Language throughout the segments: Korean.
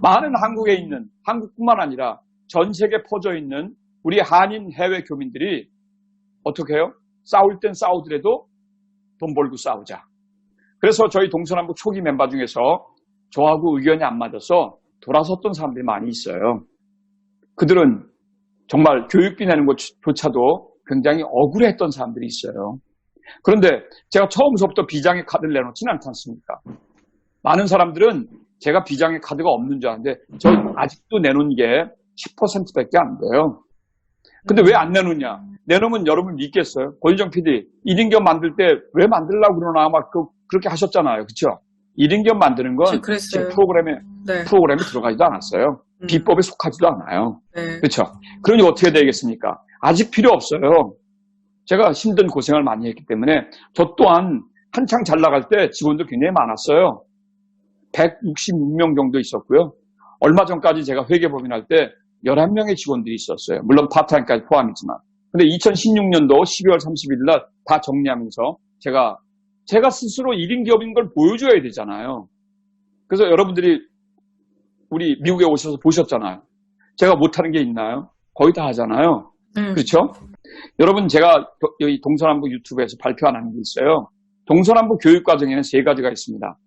많은 한국에 있는 한국뿐만 아니라 전 세계 퍼져 있는 우리 한인 해외 교민들이 어떻게 해요? 싸울 땐 싸우더라도 돈 벌고 싸우자. 그래서 저희 동서남북 초기 멤버 중에서 저하고 의견이 안 맞아서 돌아섰던 사람들이 많이 있어요. 그들은 정말 교육비 내는 것조차도 굉장히 억울했던 사람들이 있어요. 그런데 제가 처음부터 비장의 카드를 내놓지는 않지 않습니까? 많은 사람들은 제가 비장의 카드가 없는 줄 아는데 저 아직도 내놓은 게 10%밖에 안 돼요. 근데 왜 안 내놓냐? 내놓으면 여러분 믿겠어요? 권희정 PD, 1인견 만들 때 왜 만들려고 그러나 막 그, 그렇게 하셨잖아요. 그쵸? 1인견 만드는 건 그랬어요. 프로그램에, 네. 프로그램에 들어가지도 않았어요. 음. 비법에 속하지도 않아요. 네. 그렇죠? 그러니 어떻게 되겠습니까? 아직 필요 없어요. 제가 힘든 고생을 많이 했기 때문에 저 또한 한창 잘 나갈 때 직원들 굉장히 많았어요. 166명 정도 있었고요. 얼마 전까지 제가 회계법인 할 때 11명의 직원들이 있었어요. 물론 파트타임까지 포함이지만. 근데 2016년도 12월 30일 날 다 정리하면서 제가 제가 스스로 1인 기업인 걸 보여줘야 되잖아요. 그래서 여러분들이 우리 미국에 오셔서 보셨잖아요. 제가 못하는 게 있나요? 거의 다 하잖아요. 음. 그렇죠? 여러분 제가 여기 동서남북 유튜브에서 발표 안 하는 게 있어요. 동서남북 교육 과정에는 세 가지가 있습니다.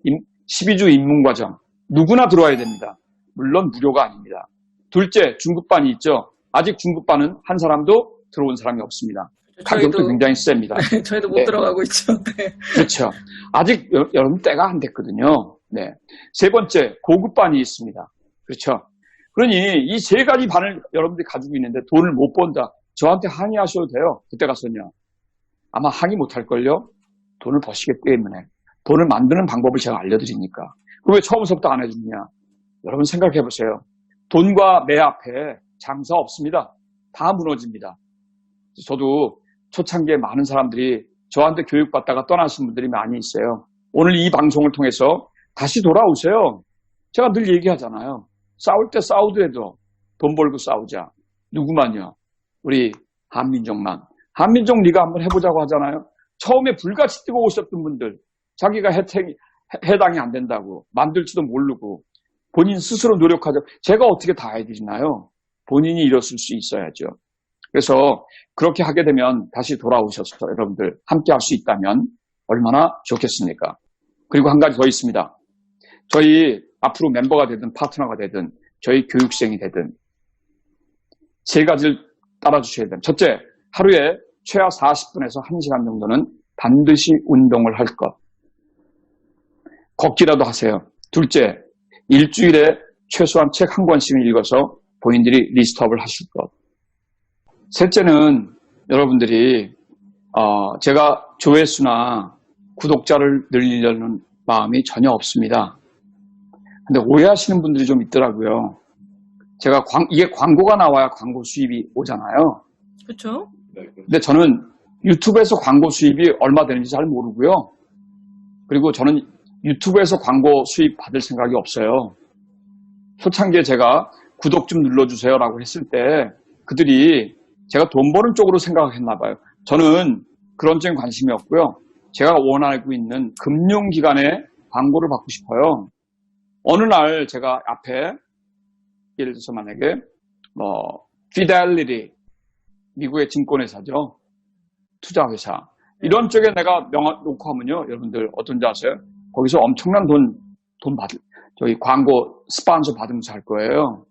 12주 입문과정. 누구나 들어와야 됩니다. 물론 무료가 아닙니다. 둘째, 중급반이 있죠. 아직 중급반은 한 사람도 들어온 사람이 없습니다. 가격도 저희도- 굉장히 셉니다. 저희도 못 네. 들어가고 있죠. 네. 그렇죠. 아직 여, 여러분 때가 안 됐거든요. 네. 세 번째, 고급반이 있습니다. 그렇죠. 그러니 이 세 가지 반을 여러분들이 가지고 있는데 돈을 못 번다. 저한테 항의하셔도 돼요. 그때 가서는요. 아마 항의 못 할걸요? 돈을 버시기 때문에. 돈을 만드는 방법을 제가 알려드리니까. 그럼 왜 처음부터 안 해주느냐? 여러분 생각해 보세요. 돈과 매 앞에 장사 없습니다. 다 무너집니다. 저도 초창기에 많은 사람들이 저한테 교육받다가 떠나신 분들이 많이 있어요. 오늘 이 방송을 통해서 다시 돌아오세요. 제가 늘 얘기하잖아요. 싸울 때 싸우더라도 돈 벌고 싸우자. 누구만요? 우리 한민족만. 한민족 네가 한번 해보자고 하잖아요. 처음에 불같이 뜨고 오셨던 분들, 자기가 혜택이, 해- 해당이 안 된다고, 만들지도 모르고, 본인 스스로 노력하죠. 제가 어떻게 다 해드리나요? 본인이 일었을 수 있어야죠. 그래서 그렇게 하게 되면 다시 돌아오셔서 여러분들 함께 할 수 있다면 얼마나 좋겠습니까? 그리고 한 가지 더 있습니다. 저희 앞으로 멤버가 되든 파트너가 되든 저희 교육생이 되든 세 가지를 따라주셔야 됩니다. 첫째, 하루에 최하 40분에서 1시간 정도는 반드시 운동을 할 것. 걷기라도 하세요. 둘째, 일주일에 최소한 책 한 권씩은 읽어서 본인들이 리스트업을 하실 것. 셋째는 여러분들이 어, 제가 조회수나 구독자를 늘리려는 마음이 전혀 없습니다. 근데 오해하시는 분들이 좀 있더라고요. 제가 광- 이게 광고가 나와야 광고 수입이 오잖아요. 그렇죠? 근데 저는 유튜브에서 광고 수입이 얼마 되는지 잘 모르고요. 그리고 저는 유튜브에서 광고 수입 받을 생각이 없어요. 초창기에 제가 구독 좀 눌러주세요 라고 했을 때 그들이 제가 돈 버는 쪽으로 생각했나 봐요. 저는 그런 쪽에 관심이 없고요. 제가 원하고 있는 금융기관에 광고를 받고 싶어요. 어느 날 제가 앞에 예를 들어서 만약에 뭐 피델리티 미국의 증권회사죠. 투자회사. 이런 쪽에 내가 명함 놓고 하면요. 여러분들 어떤지 아세요? 거기서 엄청난 돈, 돈 받을, 저희 광고 스폰서 받으면서 할 거예요.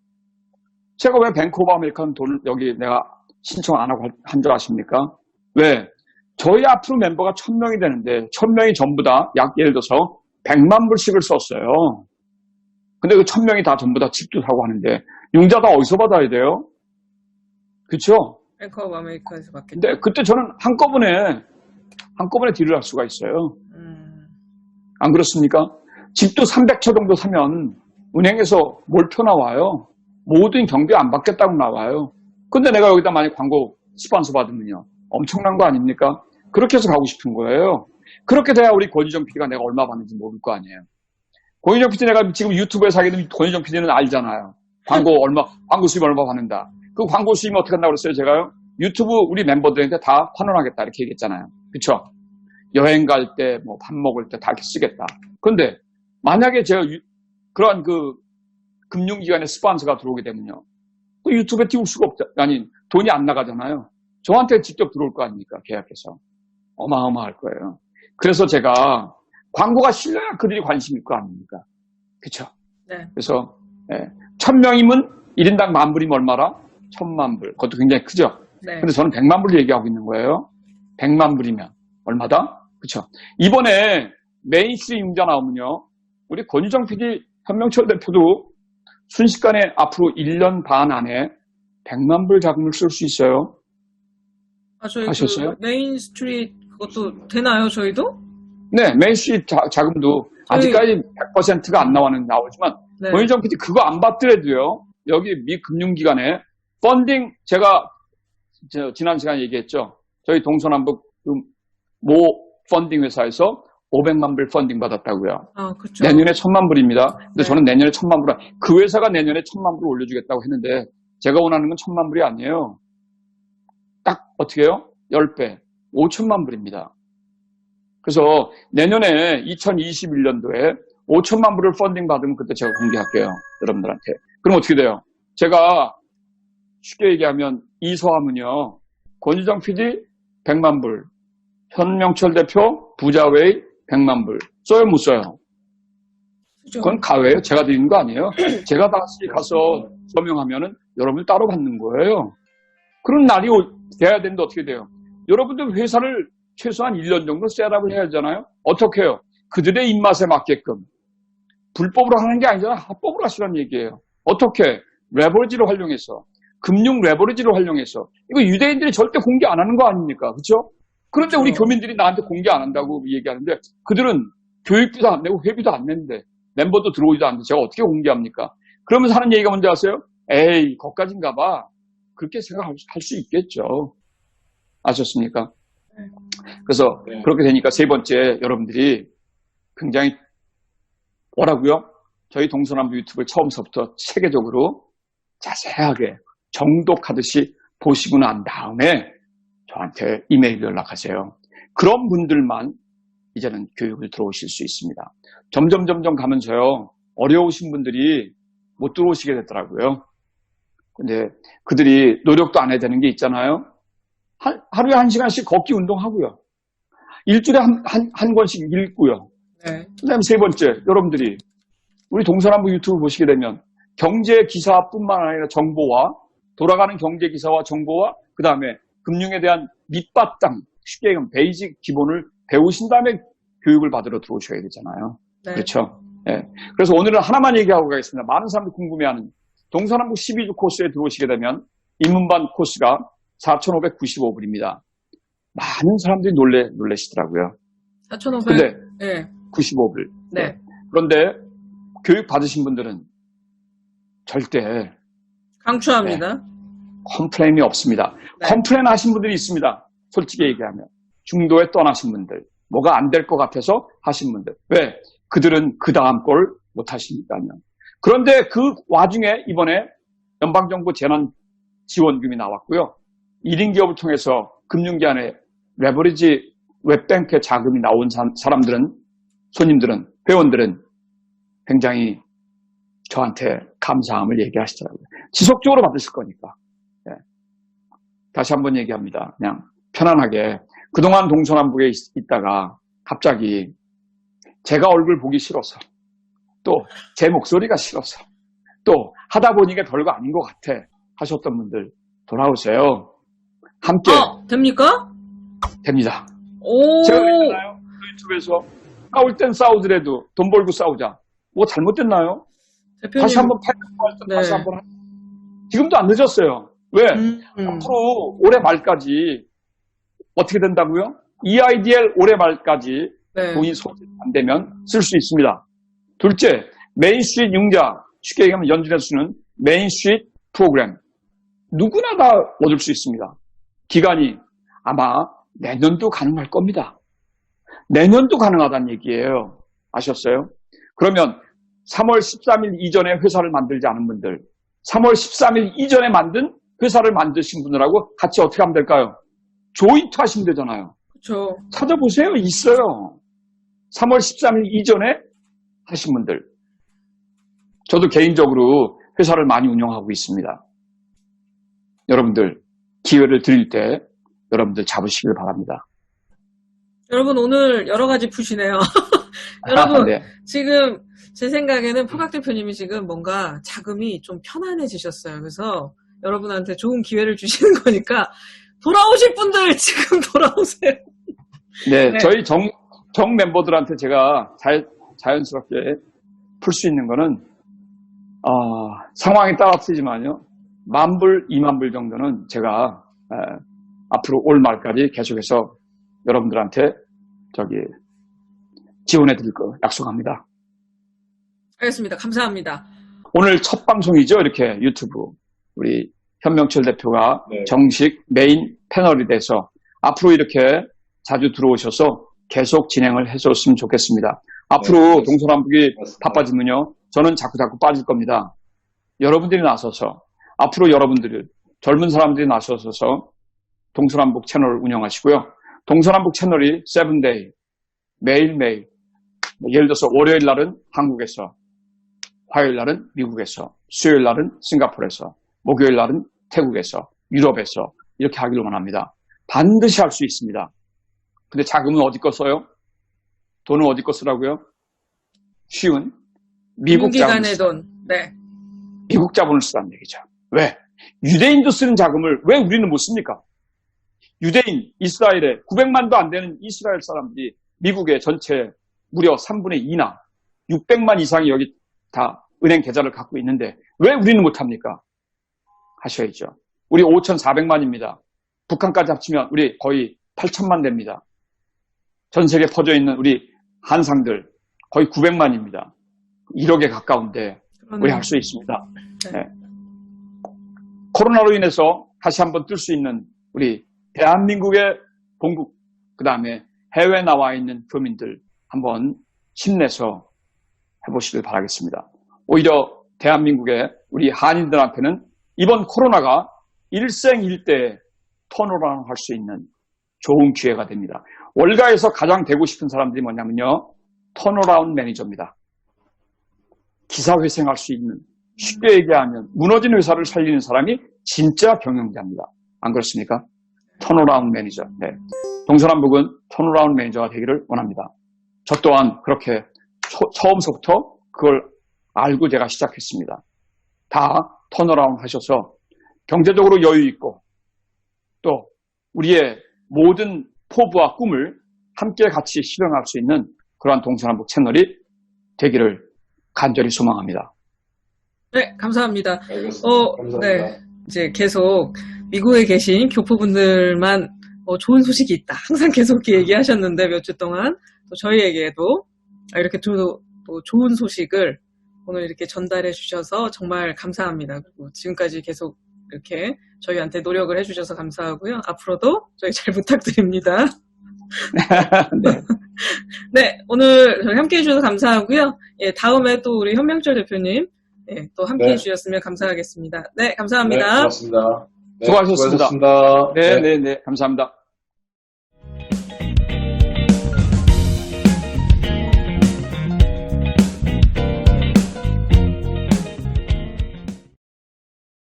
제가 왜 뱅크 오브 아메리칸 돈을 여기 내가 신청 안 하고 한 줄 아십니까? 왜? 저희 앞으로 멤버가 천 명이 되는데 천 명이 전부 다 약 예를 들어서 100만 불씩을 썼어요. 근데 그 천 명이 다 전부 다 집도 사고 하는데 융자 다 어디서 받아야 돼요? 그쵸? 뱅크 오브 아메리카에서 받겠죠. 근데 그때 저는 한꺼번에 한꺼번에 딜을 할 수가 있어요. 음, 안 그렇습니까? 집도 300채 정도 사면 은행에서 몰표 나와요. 모든 경비 안 받겠다고 나와요. 근데 내가 여기다 만약 광고 스폰서 받으면요. 엄청난 거 아닙니까? 그렇게 해서 가고 싶은 거예요. 그렇게 돼야 우리 권희정 PD가 내가 얼마 받는지 모를 거 아니에요. 권희정 PD 내가 지금 유튜브에 사게 되면 권희정 PD는 알잖아요. 광고 얼마, 광고 수입 얼마 받는다. 그 광고 수입이 어떻게 한다고 그랬어요, 제가요? 유튜브 우리 멤버들한테 다 환원하겠다, 이렇게 얘기했잖아요. 그쵸? 여행 갈 때, 뭐, 밥 먹을 때 다 쓰겠다. 근데, 만약에 제가 유- 그러한 그 금융기관의 스폰서가 들어오게 되면요. 그 유튜브에 띄울 수가 없다. 아니, 돈이 안 나가잖아요. 저한테 직접 들어올 거 아닙니까? 계약해서. 어마어마할 거예요. 그래서 제가 광고가 실려야 그들이 관심 있고 아닙니까? 그쵸? 네. 그래서, 예, 천 명이면 1인당 만 불이면 얼마라? 천만 불. 그것도 굉장히 크죠? 네. 근데 저는 100만 불 얘기하고 있는 거예요. 100만 불이면 얼마다? 그쵸? 이번에 메인스트림 융자 나오면요. 우리 권유정 PD, 현명철 대표도 순식간에 앞으로 1년 반 안에 100만 불 자금을 쓸 수 있어요. 아, 저희 하셨어요? 그 메인 스트리트 그것도 되나요, 저희도? 네, 메인 스트림 자, 자금도 아직까지 100%가 안 나와는 나오지만 네. 권유정 PD 그거 안 받더라도요. 여기 미 금융기관에 펀딩 제가 저 지난 시간에 얘기했죠. 저희 동서남북 그모 펀딩 회사에서 500만 불 펀딩 받았다고요. 아, 그쵸. 내년에 천만 불입니다. 근데 네. 저는 내년에 천만 불, 그 회사가 내년에 천만 불 올려주겠다고 했는데 제가 원하는 건 천만 불이 아니에요. 딱 어떻게 해요? 10배, 5천만 불입니다. 그래서 내년에 2021년도에 5천만 불을 펀딩 받으면 그때 제가 공개할게요. 여러분들한테. 그럼 어떻게 돼요? 제가 쉽게 얘기하면 이서하면요. 권유정 PD 100만 불, 현명철 대표 부자웨이 100만 불. 써요, 못 써요? 그건 가외예요. 제가 드리는 거 아니에요. 제가 다시 가서 서명하면은 여러분들 따로 받는 거예요. 그런 날이 올- 돼야 되는데 어떻게 돼요? 여러분들 회사를 최소한 1년 정도 셋업을 해야 하잖아요. 어떻게 해요? 그들의 입맛에 맞게끔. 불법으로 하는 게 아니잖아. 합법으로 하시라는 얘기예요. 어떻게? 레버리지를 활용해서. 금융 레버리지를 활용해서. 이거 유대인들이 절대 공개 안 하는 거 아닙니까? 그렇죠? 그런데 우리 그렇죠. 교민들이 나한테 공개 안 한다고 얘기하는데 그들은 교육비도 안 내고 회비도 안 냈는데 멤버도 들어오지도 않는데 제가 어떻게 공개합니까? 그러면서 하는 얘기가 뭔지 아세요? 에이, 거기까지인가 봐. 그렇게 생각할 수- 할수 있겠죠. 아셨습니까? 네. 그래서 네. 그렇게 되니까 세 번째 여러분들이 굉장히 뭐라고요? 저희 동서남북 유튜브를 처음서부터 체계적으로 자세하게 정독하듯이 보시고 난 다음에 저한테 이메일 연락하세요. 그런 분들만 이제는 교육을 들어오실 수 있습니다. 점점 점점 가면서요. 어려우신 분들이 못 들어오시게 되더라고요. 근데 그들이 노력도 안 해야 되는 게 있잖아요. 한- 하루에 한 시간씩 걷기 운동하고요. 일주일에 한, 한, 한 권씩 읽고요. 네. 그 다음에 세 번째, 여러분들이 우리 동서남북 유튜브 보시게 되면 경제 기사뿐만 아니라 정보와 돌아가는 경제 기사와 정보와 그 다음에 금융에 대한 밑바탕, 쉽게 얘기하면 베이직 기본을 배우신 다음에 교육을 받으러 들어오셔야 되잖아요. 네. 그렇죠? 예. 그래서 오늘은 하나만 얘기하고 가겠습니다. 많은 사람들이 궁금해하는 동서남북 12주 코스에 들어오시게 되면 입문반 코스가 4,595불입니다. 많은 사람들이 놀래, 놀래시더라고요. 4,500. 근데 네. 95불. 네. 그런데 교육 받으신 분들은 절대 강추합니다. 컴플레인이 없습니다. 네. 컴플레인 하신 분들이 있습니다. 솔직히 얘기하면. 중도에 떠나신 분들. 뭐가 안 될 것 같아서 하신 분들. 왜? 그들은 그 다음 걸 못 하시니까요. 그런데 그 와중에 이번에 연방정부 재난 지원금이 나왔고요. 1인 기업을 통해서 금융기관에 레버리지 웹뱅크에 자금이 나온 사- 사람들은, 손님들은, 회원들은 굉장히 저한테 감사함을 얘기하시더라고요. 지속적으로 받으실 거니까. 예. 다시 한번 얘기합니다. 그냥 편안하게. 그동안 동서남북에 있, 있다가 갑자기 제가 얼굴 보기 싫어서 또 제 목소리가 싫어서 또 하다 보니까 별거 아닌 것 같아 하셨던 분들 돌아오세요. 함께 어, 됩니까? 됩니다. 오. 제가 그랬잖아요. 그 유튜브에서 싸울 땐 싸우더라도 돈 벌고 싸우자. 뭐 잘못됐나요? 대표님. 다시 한번 할때 네. 다시 한번 하- 지금도 안 늦었어요. 왜? 음, 음. 앞으로 올해 말까지 어떻게 된다고요? EIDL 올해 말까지 네. 돈이 소진 안 되면 쓸 수 있습니다. 둘째, 메인스트리트 융자, 쉽게 얘기하면 연준에서 쓰는 메인스트리트 프로그램. 누구나 다 얻을 수 있습니다. 기간이 아마 내년도 가능할 겁니다. 내년도 가능하다는 얘기예요. 아셨어요? 그러면 3월 13일 이전에 회사를 만들지 않은 분들, 3월 13일 이전에 만든 회사를 만드신 분들하고 같이 어떻게 하면 될까요? 조인트 하시면 되잖아요. 그렇죠. 찾아보세요. 있어요. 3월 13일 이전에 하신 분들. 저도 개인적으로 회사를 많이 운영하고 있습니다. 여러분들 기회를 드릴 때 여러분들 잡으시길 바랍니다. 여러분 오늘 여러 가지 푸시네요. 여러분 네. 지금 제 생각에는 포각 대표님이 지금 뭔가 자금이 좀 편안해지셨어요. 그래서 여러분한테 좋은 기회를 주시는 거니까 돌아오실 분들 지금 돌아오세요. 네, 네. 저희 정, 정 멤버들한테 제가 자, 자연스럽게 풀 수 있는 거는, 어, 상황에 따라 틀리지만요, 만불, 이만불 정도는 제가, 에, 앞으로 올 말까지 계속해서 여러분들한테 저기, 지원해 드릴 거 약속합니다. 알겠습니다. 감사합니다. 오늘 첫 방송이죠, 이렇게 유튜브. 우리 현명철 대표가 네. 정식 메인 패널이 돼서 앞으로 이렇게 자주 들어오셔서 계속 진행을 해줬으면 좋겠습니다. 앞으로 네, 동서남북이. 바빠지면요, 저는 자꾸 자꾸 빠질 겁니다. 여러분들이 나서서 앞으로 여러분들이 젊은 사람들이 나서서 동서남북 채널을 운영하시고요. 동서남북 채널이 세븐데이 매일매일 뭐 예를 들어서 월요일 날은 한국에서 화요일 날은 미국에서 수요일 날은 싱가포르에서 목요일 날은 태국에서 유럽에서 이렇게 하기를 원합니다. 반드시 할 수 있습니다. 근데 자금은 어디 거 써요? 돈은 어디 거 쓰라고요? 쉬운 미국 자금 기간의 돈. 네. 미국 자본을 쓰라는 얘기죠. 왜? 유대인도 쓰는 자금을 왜 우리는 못 씁니까? 유대인, 이스라엘에 900만도 안 되는 이스라엘 사람들이 미국의 전체 무려 3분의 2나 600만 이상이 여기 다 은행 계좌를 갖고 있는데 왜 우리는 못합니까? 하셔야죠. 우리 5,400만입니다. 북한까지 합치면 우리 거의 8천만 됩니다. 전 세계에 퍼져 있는 우리 한상들 거의 900만입니다. 1억에 가까운데 우리 할 수 있습니다. 네. 네. 코로나로 인해서 다시 한번 뜰 수 있는 우리 대한민국의 본국, 그 다음에 해외 나와 있는 교민들 한번 힘내서 해보시길 바라겠습니다. 오히려 대한민국의 우리 한인들한테는 이번 코로나가 일생일대 턴어라운 할수 있는 좋은 기회가 됩니다. 월가에서 가장 되고 싶은 사람들이 뭐냐면요. 턴어라운 매니저입니다. 기사 회생할 수 있는 쉽게 얘기하면 무너진 회사를 살리는 사람이 진짜 경영자입니다. 안 그렇습니까? 턴어라운 매니저. 네. 동서남북은 턴어라운 매니저가 되기를 원합니다. 저 또한 그렇게 초- 처음서부터 그걸 알고 제가 시작했습니다. 다 턴어라운 하셔서 경제적으로 여유 있고 또 우리의 모든 포부와 꿈을 함께 같이 실현할 수 있는 그러한 동서남북 채널이 되기를 간절히 소망합니다. 네, 감사합니다. 알겠습니다. 어, 감사합니다. 네. 이제 계속 미국에 계신 교포분들만 어, 좋은 소식이 있다. 항상 계속 이렇게 얘기하셨는데 몇 주 동안 또 저희에게도 아, 이렇게 또, 또 좋은 소식을 오늘 이렇게 전달해 주셔서 정말 감사합니다. 그리고 지금까지 계속 이렇게 저희한테 노력을 해주셔서 감사하고요. 앞으로도 저희 잘 부탁드립니다. 네. 네, 오늘 저희 함께 해주셔서 감사하고요. 예, 다음에 또 우리 현명철 대표님 예, 또 함께 네. 해주셨으면 감사하겠습니다. 네, 네, 감사합니다. 고맙습니다. 네, 수고하셨습니다. 수고하셨습니다. 네, 네, 네. 감사합니다.